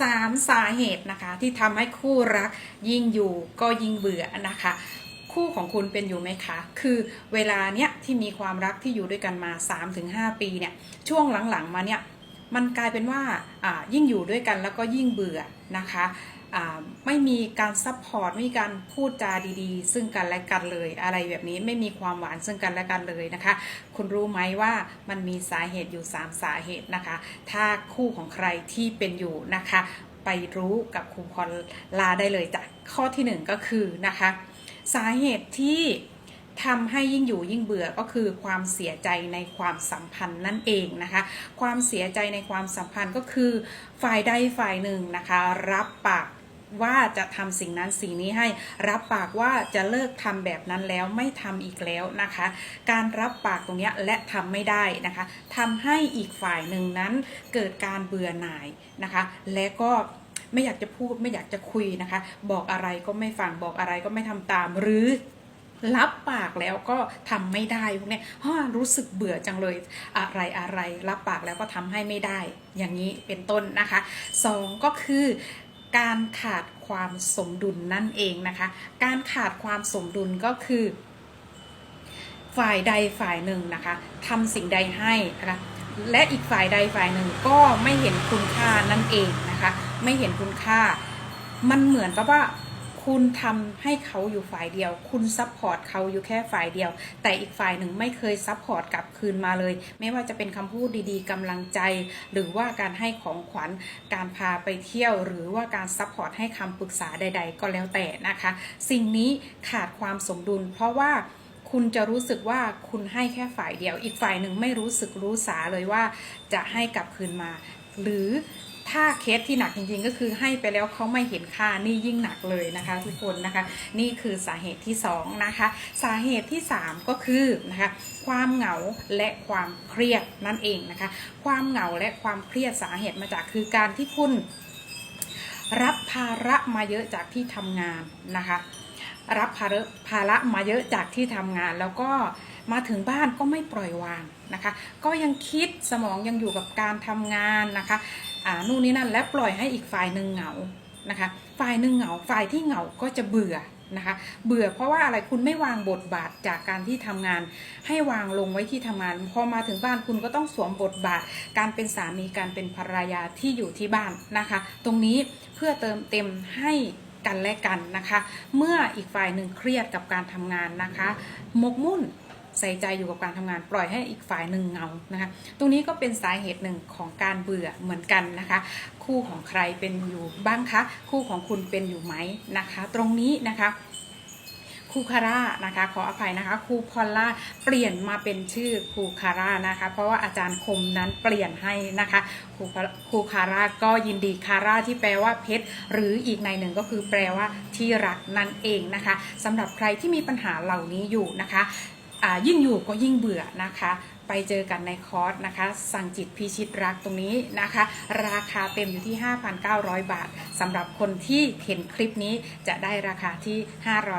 สามสาเหตุนะคะ ที่ทำให้คู่รักยิ่งอยู่ก็ยิ่งเบื่อนะคะ คู่ของคุณเป็นอยู่ไหมคะ คือเวลาเนี้ยที่มีความรักที่อยู่ด้วยกันมา 3-5 ปีเนี่ยช่วงหลังๆมาเนี่ย มันกลายเป็นว่าอ่ายิ่งอยู่ด้วยกันแล้วก็ยิ่งเบื่อนะคะไม่มีการซัพพอร์ตไม่มีการพูดจาดีๆ ซึ่งกันและกันเลยอะไรแบบนี้ไม่มีความหวานซึ่งกันและกันเลยนะคะ คุณรู้ไหมว่ามันมีสาเหตุอยู่ 3 สาเหตุนะคะ ถ้าคู่ของใครที่เป็นอยู่นะคะ ไปรู้กับครูพรลาได้เลยจ้ะข้อที่ 1 ก็คือนะคะ สาเหตุที่ ทำให้ยิ่งอยู่ยิ่งเบื่อก็คือความเสียใจในความสัมพันธ์นั่นเองนะคะ ความเสียใจในความสัมพันธ์ก็คือฝ่ายใดฝ่ายหนึ่งนะคะ รับปากว่าจะทำสิ่งนั้นสิ่งนี้ให้รับปากว่าจะเลิกทำแบบนั้นแล้วไม่ทำอีกแล้วนะคะ การรับปากตรงนี้และทำไม่ได้นะคะทำให้อีกฝ่ายหนึ่งนั้นเกิดการเบื่อหน่ายนะคะ และก็ไม่อยากจะพูดไม่อยากจะคุยนะคะ บอกอะไรก็ไม่ฟังบอกอะไรก็ไม่ทำตามหรือ รับปากแล้วก็ทำไม่ได้พวกเนี้ยฮ่ารู้สึกเบื่อจังเลยอะไรอะไรรับปากแล้วก็ทำให้ไม่ได้ อย่างนี้เป็นต้นนะคะสองก็คือการขาดความสมดุลนั่นเองนะคะ การขาดความสมดุลก็คือ ฝ่ายใดฝ่ายหนึ่งนะคะทำสิ่งใดให้นะคะและอีกฝ่ายใดฝ่ายหนึ่งก็ไม่เห็นคุณค่านั่นเองนะคะ ไม่เห็นคุณค่า มันเหมือนกับว่า คุณทำให้เขาอยู่ฝ่ายเดียว คุณซัพพอร์ตเขาอยู่แค่ฝ่ายเดียว แต่อีกฝ่ายหนึ่งไม่เคยซัพพอร์ตกลับคืนมาเลย ไม่ว่าจะเป็นคำพูดดีๆกำลังใจ หรือว่าการให้ของขวัญ การพาไปเที่ยว หรือว่าการซัพพอร์ตให้คำปรึกษาใด ๆ ก็แล้วแต่นะคะ สิ่งนี้ขาดความสมดุล เพราะว่าคุณจะรู้สึกว่าคุณให้แค่ฝ่ายเดียว อีกฝ่ายหนึ่งไม่รู้สึกรู้สาเลยว่าจะให้กลับคืนมา หรือ ถ้าเคสที่หนักจริงๆ ก็คือให้ไปแล้วเขาไม่เห็นค่านี่ยิ่งหนักเลยนะคะทุกคนนะคะ นี่คือสาเหตุที่สองนะคะสาเหตุที่สามก็คือนะคะความเหงาและความเครียดนั่นเองนะคะ ความเหงาและความเครียดสาเหตุมาจากคือการที่คุณ รับภาระมาเยอะจากที่ทำงานนะคะ รับภาระภาระมาเยอะจากที่ทำงาน แล้วก็มาถึงบ้านก็ไม่ปล่อยวาง นะคะ ก็ยังคิดสมองยังอยู่กับการทำงานนะคะอ่านู่นนี่นั่นและปล่อยให้อีกฝ่ายหนึ่งเหงานะคะ ฝ่ายหนึ่งเหงาฝ่ายที่เหงาก็จะเบื่อนะคะเบื่อเพราะว่าอะไรคุณไม่วางบทบาทจากการที่ทำงาน ให้วางลงไว้ที่ทำงาน พอมาถึงบ้านคุณก็ต้องสวมบทบาท การเป็นสามีการเป็นภรรยาที่อยู่ที่บ้านนะคะ ตรงนี้เพื่อเติมเต็มให้กันและกันนะคะ เมื่ออีกฝ่ายหนึ่งเครียดกับการทำงานนะคะ หมกมุ่น ใส่ใจอยู่กับการทำงาน ปล่อยให้อีกฝ่ายหนึ่งเงานะคะ ตรงนี้ก็เป็นสาเหตุหนึ่งของการเบื่อเหมือนกันนะคะ คู่ของใครเป็นอยู่บ้างคะ คู่ของคุณเป็นอยู่ไหมนะคะ ตรงนี้นะคะครูคาร่านะคะขออภัยนะคะครูพอลล่าเปลี่ยนมาเป็นชื่อครูคาร่านะคะ เพราะว่าอาจารย์คมนั้นเปลี่ยนให้นะคะครูครูคาร่าก็ยินดีคาร่าที่แปลว่าเพชรหรืออีกในหนึ่งก็คือแปลว่าที่รักนั่นเองนะคะสำหรับใครที่มีปัญหาเหล่านี้อยู่นะคะ ยิ่งอยู่ก็ยิ่งเบื่อนะคะ ไปเจอกันในคอร์สนะคะ สั่งจิตพิชิตรักตรงนี้นะคะ ราคาเต็มอยู่ที่ 5,900 บาทสำหรับคนที่เห็นคลิปนี้จะได้ราคาที่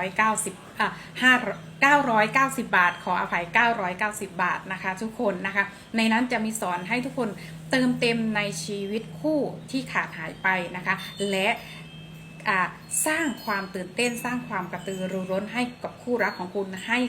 590อะ5 990 บาท ขออภัย 990 บาทนะคะ ทุกคนนะคะ ในนั้นจะมีสอนให้ทุกคนเติมเต็มในชีวิตคู่ที่ขาดหายไปนะคะ และ สร้างความตื่นเต้นสร้างความกระตือรือร้นให้กับคู่รักของคุณให้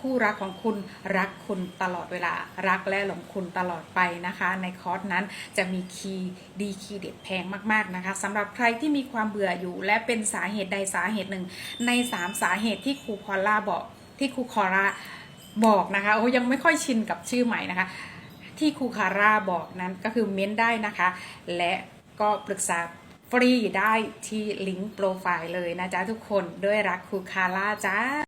คู่รักของคุณรักคุณตลอดเวลารักและหลงคุณตลอดไปนะคะ ในคอร์สนั้นจะมีคีย์ดีคีย์เด็ดแพงมากๆนะคะสำหรับใครที่มีความเบื่ออยู่ และเป็นสาเหตุใดสาเหตุหนึ่ง ใน 3 สาเหตุที่ครูพอลล่าบอกที่ครูคอร่าบอกนะคะโอ้ยังไม่ค่อยชินกับชื่อใหม่นะคะ ที่ครูคาร่าบอกนั้นก็คือเม้นได้นะคะ และก็ปรึกษา ฟรีได้ที่ลิงก์โปรไฟล์เลยนะจ๊ะทุกคนด้วยรักครูคาร่าจ้า